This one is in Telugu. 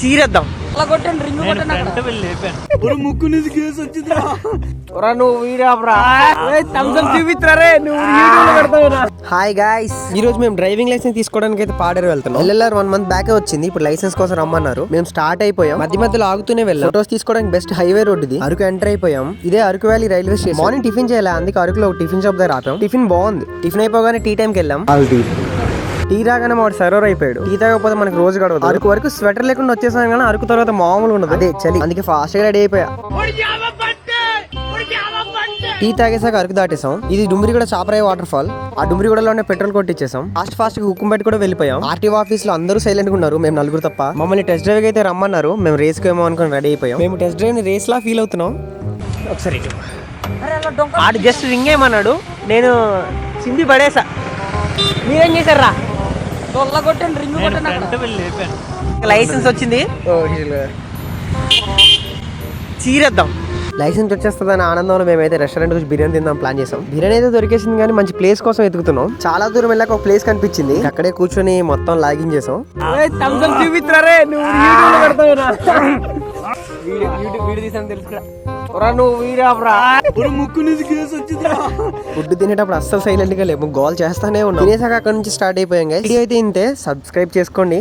చీరేద్దాం. హాయ్ గాయ్స్ ఈ రోజు మేము డ్రైవింగ్ లైసెన్స్ తీసుకోవడానికి అయితే పాడేరు వెళ్తున్నాం. ఎల్ఎల్ఆర్ వన్ మంత్ బ్యాకే వచ్చింది. ఇప్పుడు లైసెన్స్ కోసం రమ్మన్నారు. మేము స్టార్ట్ అయిపోయాం. మధ్య మధ్యలో ఆగుతూనే వెళ్ళాం. ఫోటోస్ తీసుకోవడానికి బెస్ట్ హైవే రోడ్ ఇది. అరకు ఎంటర్ అయిపోయాం. ఇదే Araku valley railway station. Morning tiffin చేయాలి? అందుకే అరకులో ఒక టిఫిన్ షాప్ దగ్గర ఆపాం. టిఫిన్ బాగుంది. టిఫిన్ అయిపోగానే టీ టైంకి వెళ్ళాం. టీ రాగానే వాడు సర్వర్ అయిపోయాడు. టీ తాగకపోతే మనకి రోజు గడవదు. అరకు వరకు స్వెటర్ లేకుండా వచ్చేసాం కానీ అరకు తర్వాత మామూలు ఉండదు. అదే చలి. అందుకే ఫాస్ట్గా రెడీ అయిపోయా. టీ తాగేసాక అరకు దాటేసాం ఇది డుమ్రిగూడ చాపరాయి వాటర్ ఫాల్ ఆ డుమ్రిగూడలోనే పెట్రోల్ కొట్టించేసాం ఫాస్ట్ ఫాస్ట్గా హుక్కుంపేట కూడా వెళ్ళిపోయాం. ఆర్టీఓ ఆఫీస్లో అందరూ సైలెంట్గా ఉన్నారు. మేము నలుగురు తప్ప. మమ్మల్ని టెస్ట్ డ్రైవ్ అయితే రమ్మన్నారు. మేము రేస్ ఏమో అనుకుని రెడీ అయిపోయాం. మేము టెస్ట్ డ్రైవ్ని రేస్ లా ఫీల్ అవుతున్నాం. ఒకసారి ఆడు జస్ట్ రింగ్ ఏమన్నాడు? నేను చింది పడేసా. మీరేం చేశారా? కొట్టండి రింగ్ కొట్టండి అక్కడ. లైసెన్స్ వచ్చింది? చీరేద్దాం. లైసెన్స్ వచ్చేస్తుందని ఆనందంలో మేమైతే రెస్టారెంట్ వచ్చి బిర్యానీ తిందాం ప్లాన్ చేసాం. బిర్యానీ అయితే దొరికేసింది కానీ మంచి ప్లేస్ కోసం ఎతుకుతున్నాం చాలా దూరం వెళ్ళాక ఒక ప్లేస్ కనిపించింది. అక్కడే కూర్చొని మొత్తం లాగిన్ చేసాం. చూపిస్తారే నువ్వు యూట్యూబ్ పెడతావురా. వీడియో తీసాను తెలుసు ఫుడ్ తినేటప్పుడు అస్సలు సైలెంట్గా లేము గోల్ చేస్తానే ఉన్నాం తినేసాక అక్కడ నుంచి స్టార్ట్ అయిపోయాం. వీడియో అయితే ఇంతే. సబ్స్క్రైబ్ చేసుకోండి.